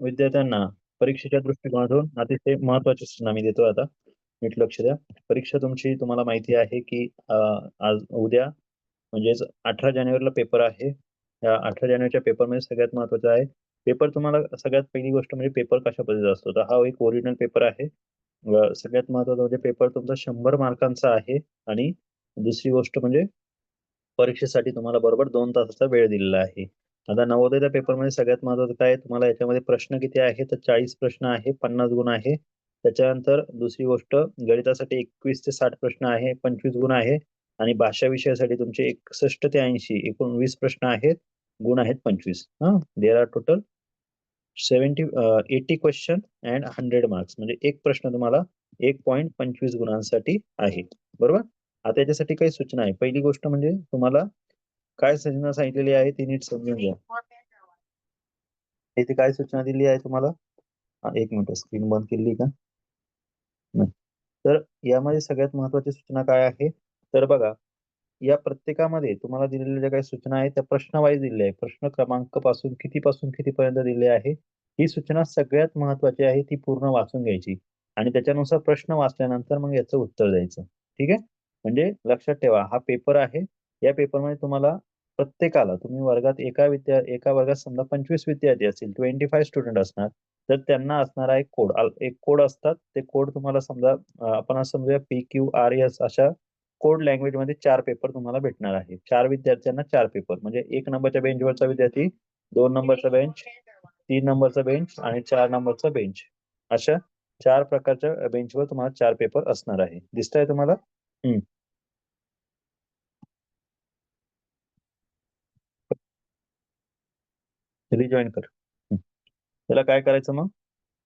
विद्यार्थ्यांना परीक्षेच्या दृष्टिकोनातून अतिशय महत्वाची सूचना मी देतो आता. नीट लक्ष द्या. परीक्षा तुमची तुम्हाला माहिती आहे की आज उद्या म्हणजेच अठरा जानेवारीला पेपर आहे. या अठरा जानेवारीच्या पेपरमध्ये सगळ्यात महत्त्वाचा आहे. पेपर तुम्हाला सगळ्यात पहिली गोष्ट म्हणजे पेपर कशा पद्धतीचा असतो? तर हा एक ओरिजिनल पेपर आहे. सगळ्यात महत्त्वाचा म्हणजे पेपर तुमचा शंभर मार्कांचा आहे आणि दुसरी गोष्ट म्हणजे परीक्षेसाठी तुम्हाला बरोबर दोन तासाचा वेळ दिलेला आहे. आता नवोदयच्या पेपरमध्ये सगळ्यात महत्वाचं काय आहे, तुम्हाला याच्यामध्ये प्रश्न किती आहे? तर चाळीस प्रश्न आहे पन्नास गुण आहे. त्याच्यानंतर दुसरी गोष्ट गणितासाठी एकवीस ते साठ प्रश्न आहे पंचवीस गुण आहे. आणि भाषा विषयासाठी तुमचे एकसष्ट ते ऐंशी एकूण वीस प्रश्न आहेत गुण आहेत पंचवीस. हा? There are total seventy eighty question and hundred marks म्हणजे एक प्रश्न तुम्हाला एक पॉईंट पंचवीस गुणांसाठी आहे. बरोबर? आता याच्यासाठी काही सूचना आहे. पहिली गोष्ट म्हणजे तुम्हाला काय सूचना सांगितलेली आहे ती नीट समजून घ्या. इथे काय सूचना दिली आहे तुम्हाला? एक मिनिट स्क्रीन बंद केली का? नाही. तर यामध्ये सगळ्यात महत्वाची सूचना काय आहे? तर बघा या प्रत्येकामध्ये तुम्हाला दिलेल्या ज्या काही सूचना आहेत त्या प्रश्नवाईज दिलेल्या आहे प्रश्न क्रमांकपासून किती पासून किती पर्यंत दिले आहे? ही सूचना सगळ्यात महत्वाची आहे ती पूर्ण वाचून घ्यायची. आणि त्याच्यानुसार प्रश्न वाचल्यानंतर मग याचं उत्तर द्यायचं. ठीक आहे? म्हणजे लक्षात ठेवा हा पेपर आहे. या पेपरमध्ये तुम्हाला प्रत्येकाला तुम्ही वर्गात एका विद्या एका वर्गात समजा पंचवीस विद्यार्थी असतील ट्वेंटी फाय स्टुडंट असणार तर त्यांना असणारा एक कोड एक कोड असतात. ते कोड तुम्हाला समजा आपण असं समजूया पी क्यू आर एस अशा कोड लँग्वेजमध्ये चार पेपर तुम्हाला भेटणार आहे. चार विद्यार्थ्यांना चार पेपर म्हणजे एक नंबरच्या बेंचवरचा विद्यार्थी दोन नंबरचा बेंच तीन नंबरचा बेंच आणि चार नंबरचा बेंच अशा चार प्रकारच्या बेंचवर तुम्हाला चार पेपर असणार आहे. दिसतंय तुम्हाला? रिजॉईन कर. त्याला काय करायचं मग?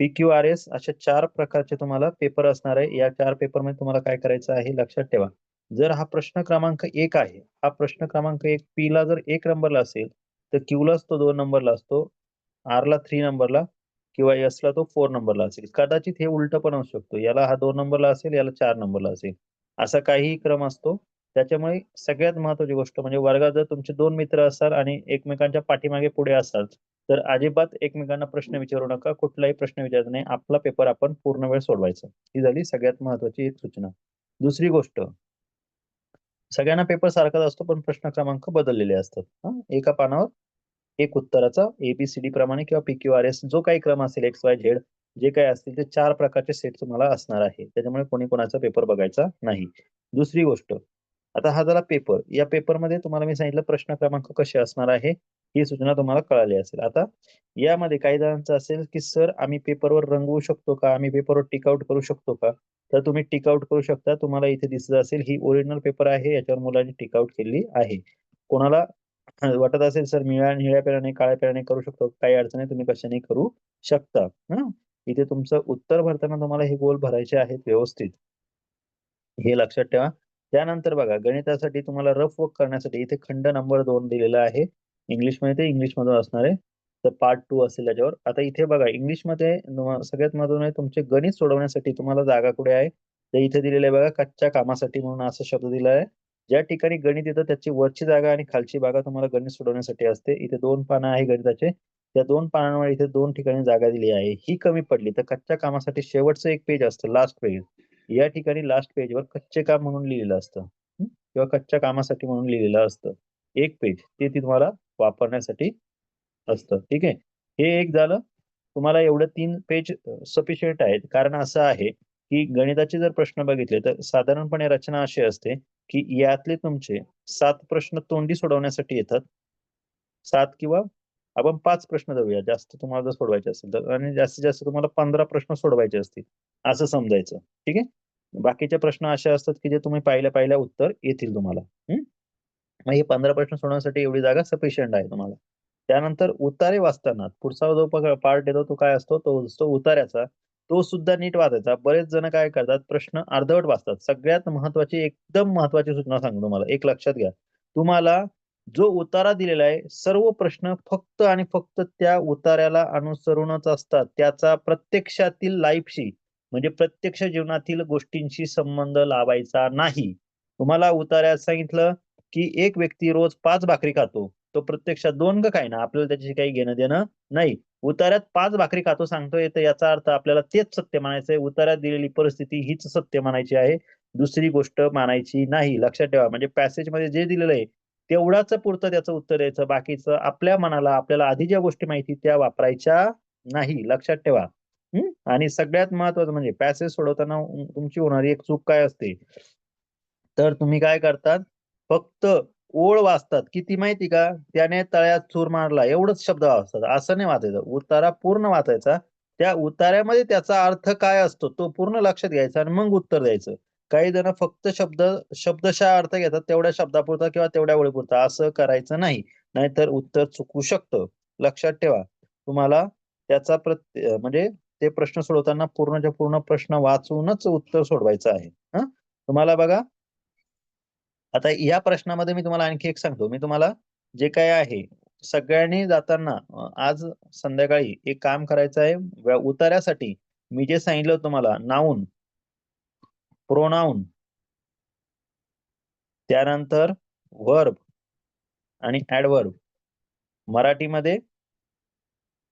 पी क्यू आर एस अशा चार प्रकारचे तुम्हाला पेपर असणार आहे. या चार पेपरमध्ये तुम्हाला काय करायचं आहे लक्षात ठेवा. जर हा प्रश्न क्रमांक एक आहे हा प्रश्न क्रमांक एक पी ला जर एक नंबरला असेल तर क्यूलाच तो दोन नंबरला असतो आर ला थ्री नंबरला किंवा एस ला तो फोर नंबरला असेल. कदाचित हे उलट पण असू शकतो. याला हा दोन नंबरला असेल याला चार नंबरला असेल. असा काहीही क्रम असतो. त्याच्यामुळे सगळ्यात महत्वाची गोष्ट म्हणजे वर्गात जर तुमचे दोन मित्र असाल आणि एकमेकांच्या पाठीमागे पुढे असाल तर अजिबात एकमेकांना प्रश्न विचारू नका. कुठलाही प्रश्न विचारत नाही. आपला पेपर आपण पूर्ण वेळ सोडवायचा. ही झाली सगळ्यात महत्वाची एक सूचना. दुसरी गोष्ट सगळ्यांना पेपर सारखाच असतो पण प्रश्न क्रमांक बदललेले असतात. एका पानावर एक उत्तराचा एबीसीडी प्रमाणे किंवा पी क्यू आर एस जो काही क्रम असेल एक्स वाय झेड जे काही असतील ते चार प्रकारचे सेट तुम्हाला असणार आहे. त्याच्यामुळे कोणी कोणाचा पेपर बघायचा नाही. दुसरी गोष्ट आता हा झाला पेपर या पेपरमध्ये तुम्हाला मी सांगितलं प्रश्न क्रमांक कसे असणार आहे ही सूचना तुम्हाला कळाली असेल. आता यामध्ये काही जणांचं असेल की सर आम्ही पेपरवर रंगवू शकतो का? आम्ही पेपरवर टिकआउट करू शकतो का? तर तुम्ही टिकआउट करू शकता. तुम्हाला इथे दिसत असेल ही ओरिजिनल पेपर आहे. याच्यावर मुलांनी टिकआउट केली आहे. कोणाला वाटत असेल सर निळ्या निळ्या पेराने काळ्या पेराने करू शकतो? काही अडचण तुम्ही कशाने करू शकता? इथे तुमचं उत्तर भरताना तुम्हाला हे गोल भरायचे आहेत व्यवस्थित. हे लक्षात ठेवा. त्यानंतर बघा गणितासाठी तुम्हाला रफ वर्क करण्यासाठी इथे खंड नंबर दोन दिलेला आहे. इंग्लिशमध्ये ते इंग्लिश मधून असणार आहे. तर पार्ट टू असेल त्याच्यावर. आता इथे बघा इंग्लिशमध्ये सगळ्यात महत्वाचं तुमचे गणित सोडवण्यासाठी तुम्हाला जागा कुठे आहे? तर इथे दिलेलं आहे बघा कच्च्या कामासाठी म्हणून असा शब्द दिला आहे. ज्या ठिकाणी गणित येतं त्याची वरची जागा आणि खालची जागा तुम्हाला गणित सोडवण्यासाठी असते. इथे दोन पानं आहे गणिताचे. त्या दोन पानांवर इथे दोन ठिकाणी जागा दिली आहे. ही कमी पडली. तर कच्च्या कामासाठी शेवटचं एक पेज असतं लास्ट पेज या ठिकाणी लास्ट पेजवर कच्चे काम म्हणून लिहिलेलं असतं. किंवा कच्च्या कामासाठी म्हणून लिहिलेलं असतं. एक पेज ते ती तुम्हाला वापरण्यासाठी असतं. ठीक आहे? हे एक झालं. तुम्हाला एवढं तीन पेज सफिशियंट आहेत. कारण असं आहे की गणिताचे जर प्रश्न बघितले तर साधारणपणे रचना अशी असते की यातले तुमचे सात प्रश्न तोंडी सोडवण्यासाठी येतात. सात किंवा आपण पाच प्रश्न जाऊया जास्त तुम्हाला जर सोडवायचे असेल तर. आणि जास्तीत जास्त तुम्हाला पंधरा प्रश्न सोडवायचे असतील. असं समजायचं. ठीक आहे? बाकीचे प्रश्न असे असतात की जे तुम्ही पाहिल्या पाहिल्या उत्तर येतील तुम्हाला. मग हे पंधरा प्रश्न सोडवण्यासाठी एवढी जागा सफिशियंट आहे तुम्हाला. त्यानंतर उतारे वाचताना पुढचा जो पार्ट येतो तो काय असतो? तो असतो उतार्याचा तो सुद्धा नीट वाचायचा. बरेच जण काय करतात? प्रश्न अर्धवट वाचतात. सगळ्यात महत्वाची एकदम महत्वाची सूचना सांगतो तुम्हाला. एक लक्षात घ्या. तुम्हाला जो उतारा दिलेला आहे सर्व प्रश्न फक्त आणि फक्त त्या उतार्याला अनुसरूनच असतात. त्याचा प्रत्यक्षातील लाईफशी म्हणजे प्रत्यक्ष जीवनातील गोष्टींशी संबंध लावायचा नाही. तुम्हाला उतार्यात सांगितलं की एक व्यक्ती रोज पाच भाकरी खातो. तो प्रत्यक्षात दोन का काय ना आपल्याला त्याच्याशी काही घेणं देणं नाही. उतार्यात पाच भाकरी खातो सांगतोय तर याचा अर्थ आपल्याला तेच सत्य म्हणायचंय उतार्यात दिलेली परिस्थिती हीच सत्य म्हणायची आहे. दुसरी गोष्ट मानायची नाही. लक्षात ठेवा. म्हणजे पॅसेजमध्ये जे दिलेलं आहे तेवढाच पुरतं त्याचं उत्तर द्यायचं. बाकीचं आपल्या मनाला आपल्याला आधी ज्या गोष्टी माहिती त्या वापरायच्या नाही. लक्षात ठेवा. आणि सगळ्यात महत्वाचं म्हणजे पॅसेज सोडवताना तुमची होणारी एक चूक काय असते? तर तुम्ही काय करतात? फक्त ओळ वाचतात. किती माहिती का? त्याने तळ्यात चूर मारला. एवढंच शब्द वाचतात. असं नाही वाचायचं. उतारा पूर्ण वाचायचा. त्या उतार्यामध्ये त्याचा अर्थ काय असतो? तो पूर्ण लक्षात घ्यायचा आणि मग उत्तर द्यायचं. काही जण फक्त शब्द शब्दशः अर्थ घेतात तेवढ्या शब्दापुरता किंवा तेवढ्या वेळेपुरता. असं करायचं नाही. नाहीतर उत्तर चुकू शकतं. लक्षात ठेवा. तुम्हाला त्याचा प्रत्ये म्हणजे ते प्रश्न सोडवताना पूर्णच्या पूर्ण प्रश्न वाचूनच उत्तर सोडवायचं आहे. हा? तुम्हाला बघा. आता या प्रश्नामध्ये मी तुम्हाला आणखी एक सांगतो. मी तुम्हाला जे काय आहे सगळ्यांनी जाताना आज संध्याकाळी एक काम करायचं आहे. उतार्यासाठी मी जे सांगितलं तुम्हाला नाऊन. प्रोनाऊन. त्यानंतर वर्ब आणि ऍडवर्ब मराठीमध्ये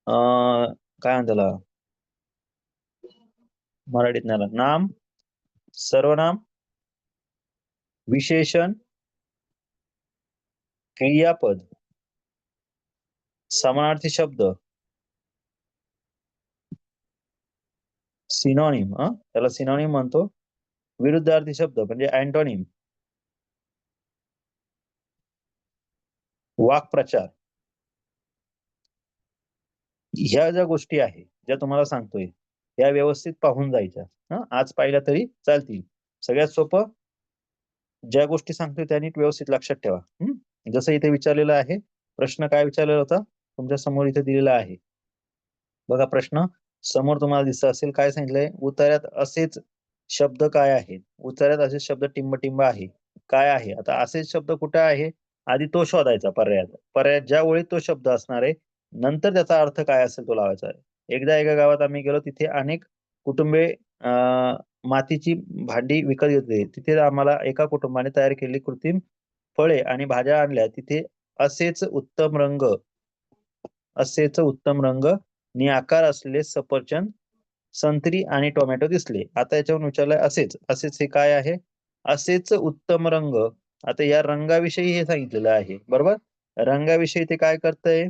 काय म्हणताला मराठीत नाही नाम सर्वनाम विशेषण क्रियापद समानार्थी शब्द. सिनॉनिम त्याला सिनॉनिम म्हणतो. विरुद्धार्थी शब्द म्हणजे अँटोनिम. वाक्प्रचार. ह्या ज्या गोष्टी आहे ज्या तुम्हाला सांगतोय त्या व्यवस्थित पाहून जायच्या. आज पाहिल्या तरी चालतील. सगळ्यात सोपं ज्या गोष्टी सांगतोय त्या नीट व्यवस्थित लक्षात ठेवा. हं? जसं इथे विचारलेलं आहे प्रश्न काय विचारलेला होता? तुमच्यासमोर इथे दिलेला आहे. बघा प्रश्न. समोर तुम्हाला दिसत असेल काय सांगितलंय? उतार्यात असेच शब्द काय आहेत उच्चारात असे शब्द टिंब आहे. काय आहे? आता असेच शब्द कुठे आहे? आधी तो शोधायचा पर्यायात. पर्यायात ज्या वेळी तो शब्द असणार आहे नंतर त्याचा अर्थ काय असेल तो लावायचा आहे. एकदा एका गावात आम्ही गेलो तिथे अनेक कुटुंबे अं मातीची भांडी विकत घेतली. तिथे आम्हाला एका कुटुंबाने तयार केलेली कृत्रिम फळे आणि भाज्या आणल्या. तिथे असेच उत्तम रंग असेच उत्तम रंग नि आकार असलेले सफरचंद संत्री आणि टोमॅटो दिसले. आता याच्यावरून विचारलंय असेच. असेच हे काय आहे? असेच उत्तम रंग. आता या रंगाविषयी हे सांगितलेलं आहे. बरोबर? रंगाविषयी ते काय करतंय?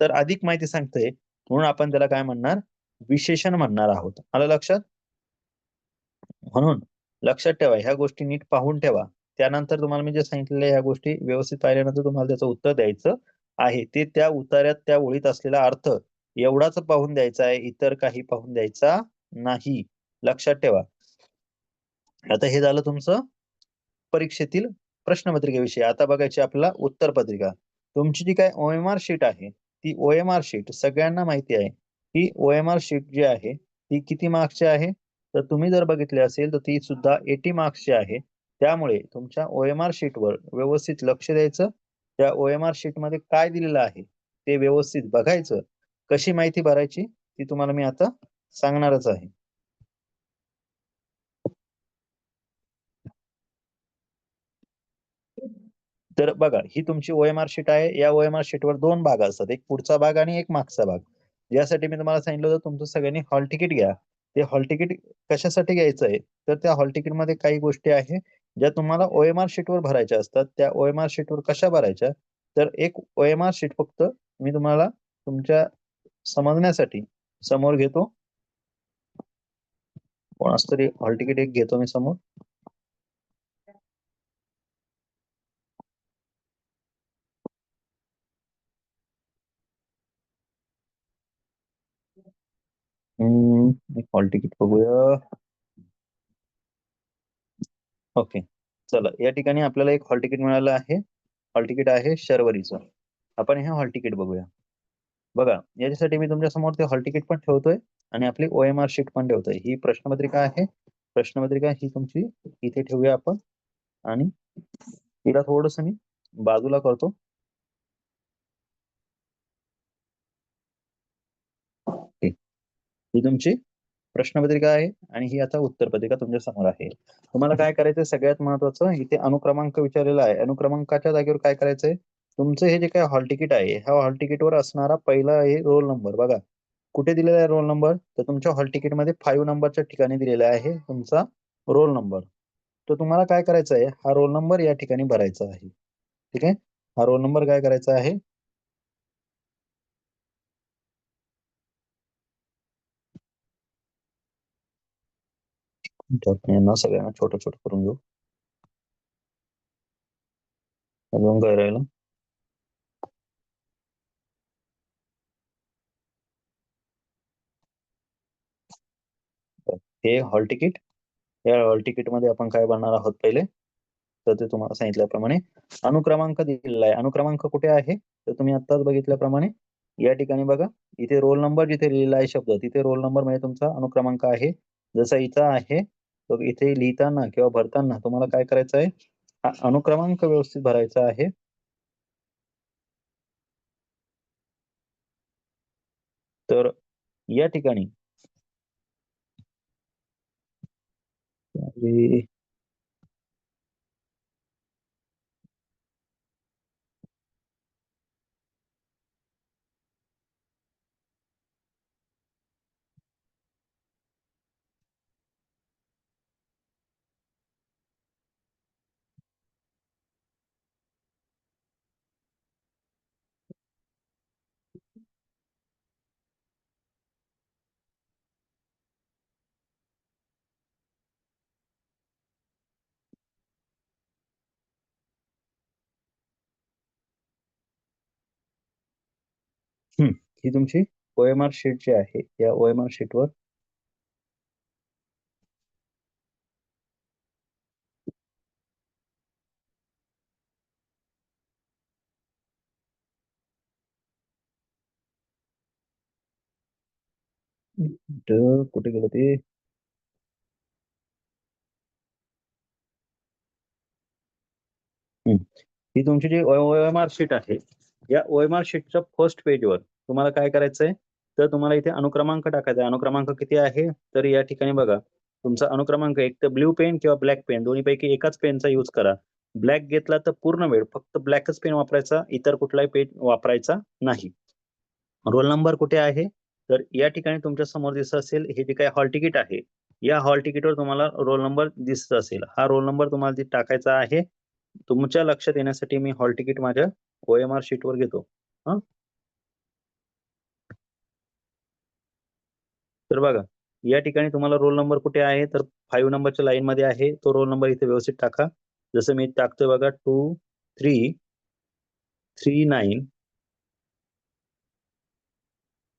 तर अधिक माहिती सांगतंय. म्हणून आपण त्याला काय म्हणणार? विशेषण म्हणणार आहोत. आलं लक्षात? म्हणून लक्षात ठेवा. ह्या गोष्टी नीट पाहून ठेवा. त्यानंतर तुम्हाला मी जे सांगितलेल्या ह्या गोष्टी व्यवस्थित पाहिल्यानंतर तुम्हाला त्याचं उत्तर द्यायचं आहे. ते त्या उतार्यात त्या ओळीत असलेला अर्थ एवढाच पाहून द्यायचा आहे इतर काही पाहून द्यायचा नाही. लक्षात ठेवा. आता हे झालं तुमचं परीक्षेतील प्रश्नपत्रिकेविषयी. आता बघायची आपला उत्तर पत्रिका तुमची जी काय ओएमआर शीट आहे ती ओएमआर शीट सगळ्यांना माहिती आहे. ही ओएमआर शीट जी आहे ती किती मार्क्सची आहे? तर तुम्ही जर बघितले असेल तर ती सुद्धा एटी मार्क्सची आहे. त्यामुळे तुमच्या ओएमआर शीटवर व्यवस्थित लक्ष द्यायचं. त्या ओएमआर शीटमध्ये काय दिलेलं आहे ते व्यवस्थित बघायचं. कशी माहिती भरायची ती तुम्हाला मी आता सांगणारच आहे. तर बघा ही तुमची ओएमआर शीट आहे. या ओएमआर शीटवर दोन भाग असतात. एक पुढचा भाग आणि एक मागचा भाग. यासाठी मी तुम्हाला सांगितलं होतं तुमचं सगळ्यांनी हॉल तिकीट घ्या. ते हॉल तिकीट कशासाठी घ्यायचं आहे तर त्या हॉल तिकीटमध्ये काही गोष्टी आहे ज्या तुम्हाला ओएमआर शीटवर भरायच्या असतात. त्या ओएमआर शीटवर कशा भरायच्या? तर एक ओएमआर शीट फक्त मी तुम्हाला तुमच्या समजण्यासाठी समोर घेतो. कोणाच तरी हॉल तिकीट एक घेतो मी समोर. एक हॉल तिकीट बघूया. ओके चला या ठिकाणी आपल्याला एक हॉल तिकीट मिळालं आहे. हॉल तिकीट आहे शर्वरीचं. आपण हे हॉल तिकीट बघूया. बघा याच्यासाठी मी तुमच्यासमोर ते हॉल तिकीट पण ठेवतोय आणि आपली ओएमआर शीट पण ठेवतोय. ही प्रश्नपत्रिका आहे. प्रश्नपत्रिका ही तुमची इथे ठेवूया आपण. आणि तिला थोडस मी बाजूला करतो. ही तुमची प्रश्नपत्रिका आहे आणि ही आता उत्तरपत्रिका तुमच्यासमोर आहे. तुम्हाला काय करायचंय? सगळ्यात महत्वाचं इथे अनुक्रमांक विचारलेला आहे. अनुक्रमांकाच्या जागेवर काय करायचंय? तुमचं हे जे काय हॉल तिकीट आहे ह्या हॉल तिकीटवर असणारा पहिला आहे रोल नंबर बघा. कुठे दिलेला आहे रोल नंबर तर तुमच्या हॉल तिकीटमध्ये फाईव्ह नंबरच्या ठिकाणी दिलेला आहे तुमचा रोल नंबर तर तुम्हाला काय करायचं आहे? हा रोल नंबर या ठिकाणी भरायचा आहे. ठीक आहे? हा रोल नंबर काय करायचा आहे? यांना सगळ्यांना छोटं छोटं करून घेऊ. अजून काय राहिलं? हे हॉल तिकीट या हॉल तिकीटमध्ये आपण काय बनणार आहोत पहिले? तर ते तुम्हाला सांगितल्याप्रमाणे अनुक्रमांक दिलेला आहे. अनुक्रमांक कुठे आहे? तर तुम्ही आत्ताच बघितल्याप्रमाणे या ठिकाणी बघा. इथे रोल नंबर जिथे लिहिलेला आहे शब्द तिथे रोल नंबर म्हणजे तुमचा अनुक्रमांक आहे. जसा इथं आहे तर इथे लिहिताना किंवा भरताना तुम्हाला काय करायचं आहे? हा अनुक्रमांक व्यवस्थित भरायचा आहे. तर या ठिकाणी the ही तुमची ओ एम आर शीट जी आहे या ओ एम आर शीटवर कुठे गेलं ते? ही तुमची जी ओ एम आर शीट आहे या ओएमआर शीटच्या फर्स्ट पेजवर तुम्हाला काय करायचंय? तर तुम्हाला इथे अनुक्रमांक टाकायचा आहे. अनुक्रमांक किती आहे? तर या ठिकाणी बघा. तुमचा अनुक्रमांक एक तर ब्ल्यू पेन किंवा ब्लॅक पेन दोन्हीपैकी एकाच पेनचा यूज करा. ब्लॅक घेतला तर पूर्ण वेळ फक्त ब्लॅकच पेन वापरायचा. इतर कुठलाही पेन वापरायचा नाही. रोल नंबर कुठे आहे? तर या ठिकाणी तुमच्यासमोर दिसत असेल हे जे काही हॉल तिकीट आहे या हॉल तिकीटवर तुम्हाला रोल नंबर दिसत असेल. हा रोल नंबर तुम्हाला टाकायचा आहे. तुमच्या लक्षात येण्यासाठी मी हॉल तिकीट माझ्या ओएमआर शीट वर घेतो. हा? तर बघा या ठिकाणी तुम्हाला रोल नंबर कुठे आहे? तर फाईव्ह नंबरच्या लाईन मध्ये आहे. तो रोल नंबर इथे व्यवस्थित टाका. जसं मी टाकतोय बघा two three three nine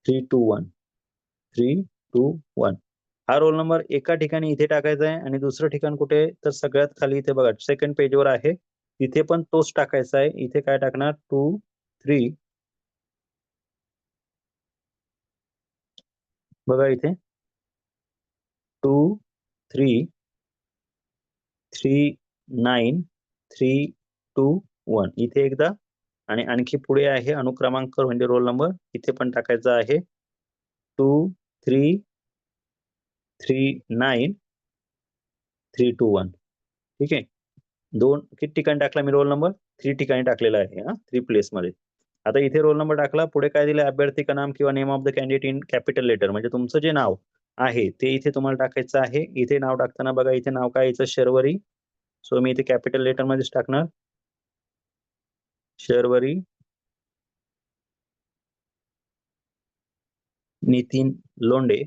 three two one three two one हा रोल नंबर एका ठिकाणी इथे टाकायचा आहे आणि दुसरं ठिकाण कुठे? तर सगळ्यात खाली इथे बघा सेकंड पेजवर आहे. इथे पण तोच टाकायचा आहे. इथे काय टाकणार? Two three. बघा इथे. Two three. Three nine. Three two one. इथे एकदा. आणि आणखी पुढे आहे अनुक्रमांक म्हणजे रोल नंबर. इथे पण टाकायचा आहे. Two three. Three nine. Three two one. ठीक आहे? दोन किती ठिकाणी टाकला मी रोल नंबर थ्री ठिकाणी टाकलेला आहे हा? थ्री प्लेस मध्ये. आता इथे रोल नंबर टाकला पुढे काय दिलं अभ्यर्थी का नाम किंवा name of the candidate in capital letter म्हणजे तुमचं जे नाव आहे ते इथे तुम्हाला टाकायचं आहे. इथे नाव टाकताना बघा इथे नाव काय यायचं शर्वरी. सो मी इथे कॅपिटल लेटर मध्येच टाकणार. शर्वरी. नितीन लोंडे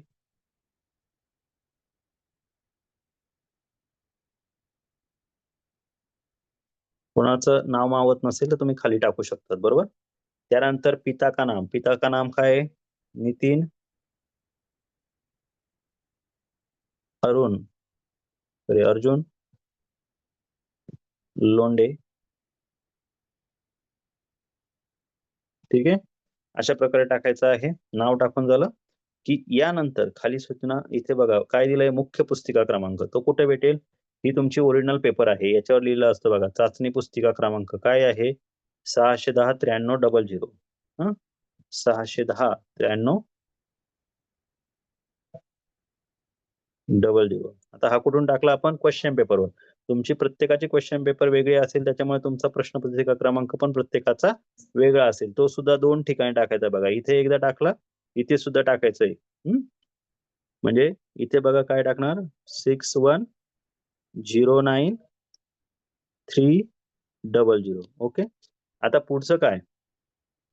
कोणाचं नाव मावत नसेल तर तुम्ही खाली टाकू शकतात बरोबर? त्यानंतर पिता का नाम? पिता का नाम काय नितीन? अरुण. सॉरी अर्जुन? लोंडे? ठीक आहे. अशा प्रकारे टाकायचं आहे. नाव टाकून झालं की यानंतर खाली सूचना इथे बघा काय दिलंय? मुख्य पुस्तिका क्रमांक. तो कुठे भेटेल? ही तुमची ओरिजिनल पेपर आहे. याच्यावर लिहिलं असतं बघा चाचणी पुस्तिका क्रमांक काय आहे? सहाशे दहा त्र्याण्णव डबल झिरो हा? सहाशे दहा त्र्याण्णव डबल झिरो आता हा कुठून टाकला आपण? क्वेश्चन पेपरवर तुमची प्रत्येकाची क्वेश्चन पेपर वेगळी असेल त्याच्यामुळे तुमचा प्रश्न पत्रिका क्रमांक पण प्रत्येकाचा वेगळा असेल. तो सुद्धा दोन ठिकाणी टाकायचा बघा. इथे एकदा टाकला इथे सुद्धा टाकायचं आहे म्हणजे इथे बघा काय टाकणार? Six one zero nine three double zero. Okay? आता पुढचं काय?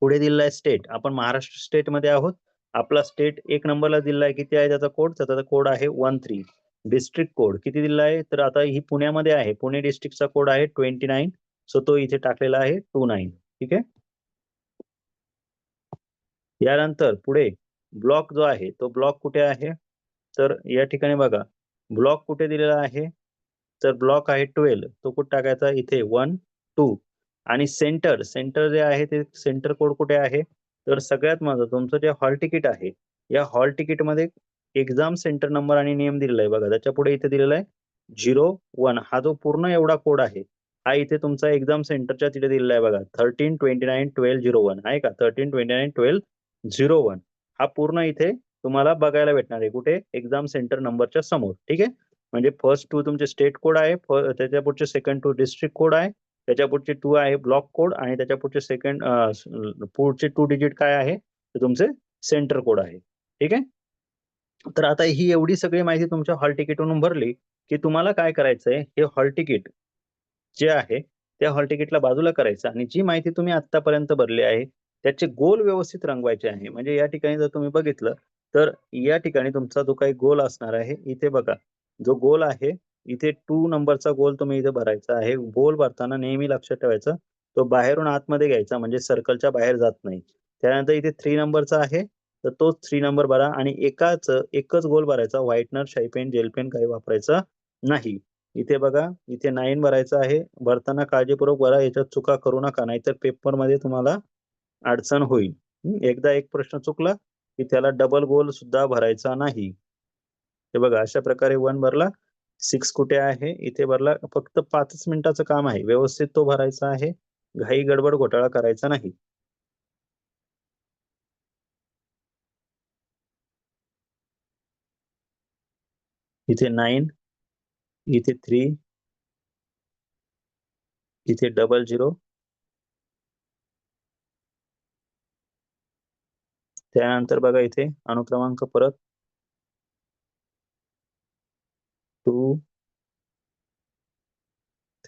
पुढे दिलेलं आहे स्टेट. आपण महाराष्ट्र स्टेटमध्ये आहोत. आपला स्टेट एक नंबरला दिला आहे. किती आहे त्याचा कोड? त्याचा कोड आहे वन थ्री. District code. किती दिलेला आहे? तर आता ही पुण्यामध्ये आहे. पुणे डिस्ट्रिक्टचा कोड आहे ट्वेंटी नाईन. सो तो इथे टाकलेला आहे टू नाईन. ठीक आहे? यानंतर पुढे ब्लॉक जो आहे तो ब्लॉक कुठे आहे? तर या ठिकाणी बघा. ब्लॉक कुठे दिलेला आहे? तर ब्लॉक आहे ट्वेल्व तो कुठे टाकायचा? इथे. वन टू आणि सेंटर सेंटर जे आहे ते सेंटर कोड कुठे आहे? तर सगळ्यात महत्वाचं तुमचं जे हॉल तिकीट आहे या हॉल तिकीटमध्ये एक्झाम सेंटर नंबर आणि नियम दिलेला आहे. बघा त्याच्या पुढे इथे दिलेला आहे झिरो वन हा जो पूर्ण एवढा कोड आहे हा इथे तुमचा एक्झाम सेंटरच्या तिथे दिलेला आहे बघा. Thirteen twenty nine twelve zero one आहे का? Thirteen twenty nine twelve zero one हा पूर्ण इथे तुम्हाला बघायला भेटणार आहे. कुठे? एक्झाम सेंटर नंबरच्या समोर. ठीक आहे? म्हणजे फर्स्ट टू तुमचे स्टेट कोड आहे त्याच्या पुढचे सेकंड टू डिस्ट्रिक्ट कोड आहे त्याच्या पुढचे टू आहे ब्लॉक कोड आणि त्याच्या पुढचे सेकंड पुढचे टू डिजिट काय आहे ते तुमचे सेंटर कोड आहे. ठीक आहे? तर आता ही एवढी सगळी माहिती तुमच्या हॉल तिकीटवरून भरली की तुम्हाला काय करायचंय हे हॉल तिकीट जे आहे त्या हॉल तिकीटला बाजूला करायचं आणि जी माहिती तुम्ही आतापर्यंत भरली आहे त्याचे गोल व्यवस्थित रंगवायचे आहे. म्हणजे या ठिकाणी जर तुम्ही बघितलं तर या ठिकाणी तुमचा जो काही गोल असणार आहे इथे बघा जो गोल आहे इथे टू नंबरचा गोल तुम्ही इथे भरायचा आहे. गोल भरताना नेहमी लक्षात ठेवायचं तो बाहेरून आतमध्ये घ्यायचा म्हणजे सर्कलच्या बाहेर जात नाही. त्यानंतर इथे थ्री नंबरचा आहे तर तोच थ्री नंबर भरा आणि एकाच एकच गोल भरायचा व्हाईटनर शाईपेन पेन जेल पेन काही वापरायचा नाही. इथे बघा इथे नाईन भरायचं आहे भरताना काळजीपूर्वक भरा याच्यात चुका करू नका नाहीतर पेपरमध्ये तुम्हाला अडचण होईल. एकदा एक प्रश्न चुकला की त्याला डबल गोल सुद्धा भरायचा नाही. हे बघा अशा प्रकारे वन भरला सिक्स कुठे आहे? इथे भरला फक्त पाचच मिनिटाचं काम आहे. व्यवस्थित तो भरायचा आहे. घाई गडबड घोटाळा करायचा नाही. इथे नाईन इथे थ्री इथे डबल झिरो त्यानंतर बघा इथे अनुक्रमांक परत.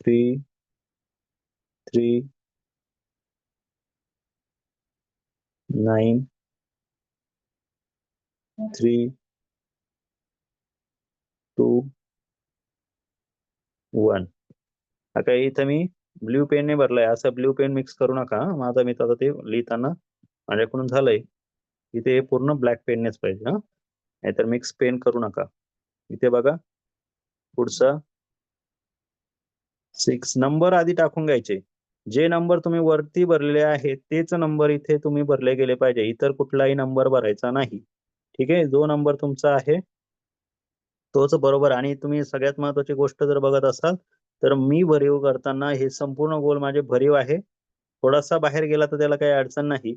Three three nine three two one आता इथं मी ब्ल्यू पेनने भरलाय. असं ब्ल्यू पेन मिक्स करू नका. माझा मी आता ते लिहिताना माझ्याकडून झालंय. इथे हे पूर्ण ब्लॅक पेननेच पाहिजे हा. नाहीतर मिक्स पेन करू नका. इथे बघा. पुढचा. सिक्स नंबर आधी टाकून घ्यायचे. जे नंबर तुम्ही वरती भरलेले आहेत तेच नंबर इथे तुम्ही भरले गेले पाहिजे. इतर कुठलाही नंबर भरायचा नाही. ठीक आहे? जो नंबर तुमचा आहे तोच बरोबर. आणि तुम्ही सगळ्यात महत्वाची गोष्ट जर बघत असाल तर मी भरीव करताना हे संपूर्ण गोल माझे भरीव आहे. थोडासा बाहेर गेला तर त्याला काही अडचण नाही.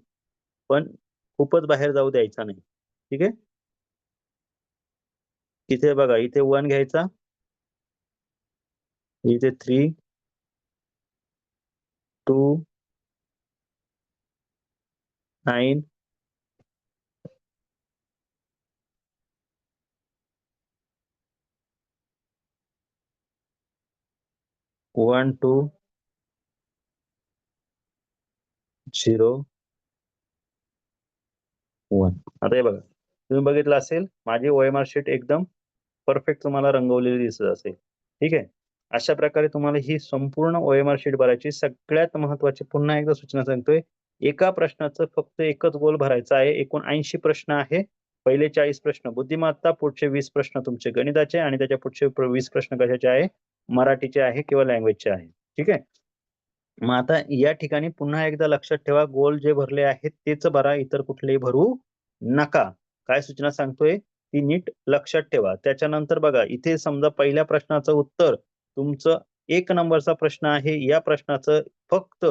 पण खूपच बाहेर जाऊ द्यायचा नाही. ठीक आहे? इथे बघा इथे वन घ्यायचा. इथे three two nine one two zero one. आता हे बघा तुम्ही बघितलं असेल माझी ओएमआर शीट एकदम परफेक्ट तुम्हाला रंगवलेली दिसत असेल. ठीक आहे? अशा प्रकारे तुम्हाला ही संपूर्ण ओएमआर शीट भरायची सगळ्यात महत्वाची पुन्हा एकदा सूचना सांगतोय एका प्रश्नाचं फक्त एकच गोल भरायचा आहे. एकूण ऐंशी प्रश्न आहे. पहिले चाळीस प्रश्न बुद्धिमत्ता पुढचे वीस प्रश्न तुमचे गणिताचे आणि त्याच्या पुढचे वीस प्रश्न कशाचे आहे? मराठीचे आहे किंवा लँग्वेजचे आहे. ठीक आहे? मग आता या ठिकाणी पुन्हा एकदा लक्षात ठेवा गोल जे भरले आहेत तेच भरा इतर कुठलेही भरू नका. काय सूचना सांगतोय? ती नीट लक्षात ठेवा. त्याच्यानंतर बघा इथे समजा पहिल्या प्रश्नाचं उत्तर तुमचं एक नंबरचा प्रश्न आहे. या प्रश्नाचं फक्त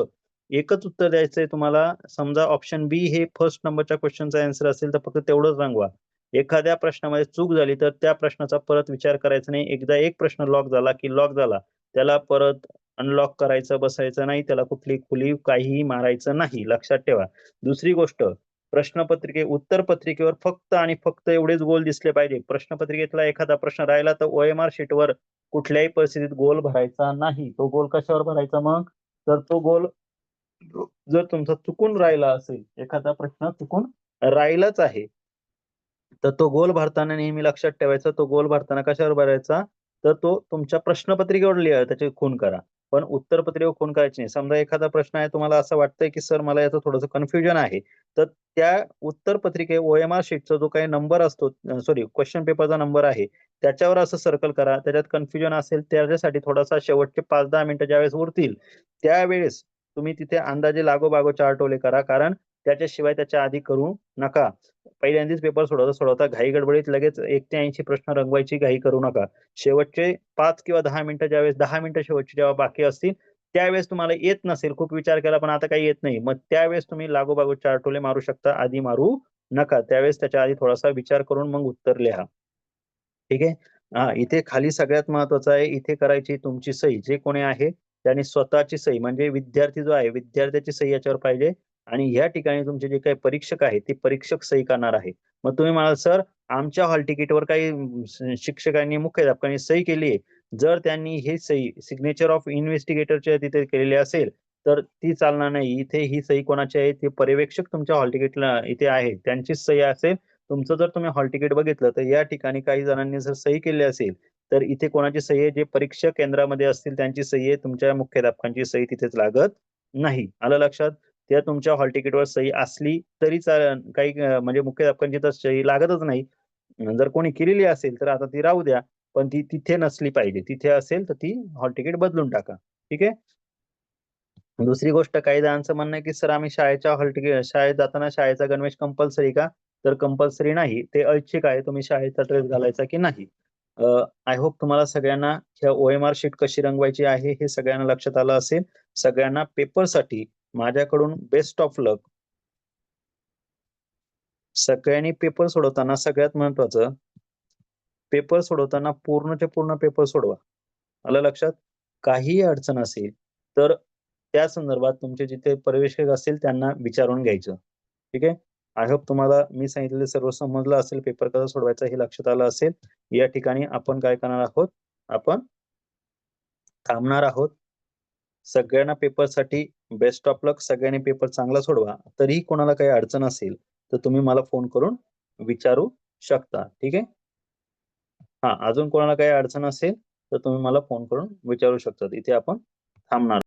एकच उत्तर द्यायचंय तुम्हाला. समजा ऑप्शन बी हे फर्स्ट नंबरच्या क्वेश्चनचा आन्सर असेल तर फक्त तेवढंच रंगवा. एखाद्या प्रश्नामध्ये चूक झाली तर त्या प्रश्नाचा परत विचार करायचा नाही. एकदा एक प्रश्न लॉक झाला की लॉक झाला. त्याला परत अनलॉक करायचं बसायचं नाही. त्याला कुठली खुली काहीही मारायचं नाही. लक्षात ठेवा. दुसरी गोष्ट प्रश्नपत्रिके उत्तर पत्रिकेवर फक्त आणि फक्त एवढेच गोल दिसले पाहिजे. प्रश्नपत्रिकेतला एखादा प्रश्न राहिला तर ओएमआर शीटवर कुठल्याही परिस्थितीत गोल भरायचा नाही. तो गोल कशावर भरायचा मग? तर तो गोल जर तुमचा चुकून राहिला असेल एखादा प्रश्न चुकून राहिलाच आहे तर तो गोल भरताना नेहमी लक्षात ठेवायचा. तो गोल भरताना कशावर भरायचा? तर तो तुमच्या प्रश्नपत्रिकेवर लिहा त्याची खून करा. पण उत्तर पत्रिका खून करायची नाही. समजा एखादा प्रश्न आहे तुम्हाला असं वाटतंय की सर मला याचं थोडंसं कन्फ्युजन आहे. तर त्या उत्तर पत्रिके आर शीटचा जो काही नंबर असतो सॉरी क्वेश्चन पेपरचा नंबर आहे त्याच्यावर असं सर्कल करा. त्याच्यात कन्फ्युजन असेल त्याच्यासाठी थोडासा शेवटचे पाच दहा मिनिटं ज्यावेळेस उरतील त्यावेळेस तुम्ही तिथे अंदाजे लागोबागो चार्टोले करा. कारण त्याच्याशिवाय त्याच्या आधी करू नका. पहिल्यांदाच पेपर सोडवता सोडवता घाई गडबडीत लगेच एक ते ऐंशी प्रश्न रंगवायची घाई करू नका. शेवटचे पाच किंवा दहा मिनिटं ज्यावेळेस दहा मिनिटं शेवटची जेव्हा बाकी असतील त्यावेळेस तुम्हाला येत नसेल खूप विचार केला पण आता काही येत नाही मग त्यावेळेस तुम्ही लागोबागो चार्टोले मारू शकता आधी मारू नका. त्यावेळेस त्याच्या आधी थोडासा विचार करून मग उत्तर लिहा. ठीक आहे? हा इथे खाली सगळ्यात महत्वाचं आहे इथे करायची तुमची सही. जे कोणी आहे त्यांनी स्वतःची सही म्हणजे विद्यार्थी जो आहे विद्यार्थ्याची सही याच्यावर पाहिजे. आणि या ठिकाणी तुमचे जे काही परीक्षक आहे ते परीक्षक सही करणार आहे मग तुम्ही म्हणाल सर आमच्या हॉल तिकीटवर काही शिक्षकांनी मुख्याध्यापकांनी सही केली आहे. जर त्यांनी हे सही सिग्नेचर ऑफ इन्व्हेस्टिगेटरच्या तिथे केलेली असेल तर ती चालणार नाही. इथे ही सही कोणाची आहे? ते पर्यवेक्षक तुमच्या हॉल तिकीटला इथे आहे. त्यांचीच सही असेल. तुमचं जर तुम्ही हॉल तिकीट बघितलं तर या ठिकाणी काही जणांनी जर सही केली असेल तर इथे कोणाची सही आहे? जे परीक्षा केंद्रामध्ये असतील त्यांची सही आहे. तुमच्या मुख्याध्यापकांची सही तिथेच लागत नाही. आलं लक्षात? त्या तुमच्या हॉल तिकीटवर सही असली तरी काही म्हणजे मुख्याध्यापकांची तर सही लागतच नाही. जर कोणी केलेली असेल तर आता ती राहू द्या पण ती तिथे नसली पाहिजे. तिथे असेल तर ती हॉल तिकीट बदलून टाका. ठीक आहे? दुसरी गोष्ट काही जणांचं म्हणणं आहे की सर आम्ही शाळेच्या हॉल तिकीट शाळेत जाताना शाळेचा गणवेश कंपल्सरी का? तर कंपल्सरी नाही. ते ऐच्छिक आहे तुम्ही शाळेचा ड्रेस घालायचा की नाही. आय होप तुम्हाला सगळ्यांना ह्या ओएमआर शीट कशी रंगवायची आहे हे सगळ्यांना लक्षात आलं असेल. सगळ्यांना पेपरसाठी माझ्याकडून बेस्ट ऑफ लक सगळ्यांनी पेपर सोडवताना सगळ्यात महत्वाचं पेपर सोडवताना पूर्णच्या पूर्ण पेपर सोडवा. आलं लक्षात? काहीही अडचण असेल तर त्या संदर्भात तुमचे जिथे पर्यवेक्षक असतील त्यांना विचारून घ्यायचं. ठीक आहे? आय होप तुम्हाला मी सांगितलेलं सर्व समजलं असेल पेपर कसा सोडवायचा हे लक्षात आलं असेल. या ठिकाणी आपण काय करणार आहोत? आपण थांबणार आहोत. सगळ्यांना पेपरसाठी बेस्ट ऑफ लक सगळ्यांनी पेपर चांगला सोडवा. तरीही कोणाला काही अडचण असेल तर तुम्ही मला फोन करून विचारू शकता. ठीक आहे? हा अजून कोणाला काही अडचण असेल तर तुम्ही मला फोन करून विचारू शकता. इथे आपण थांबणार.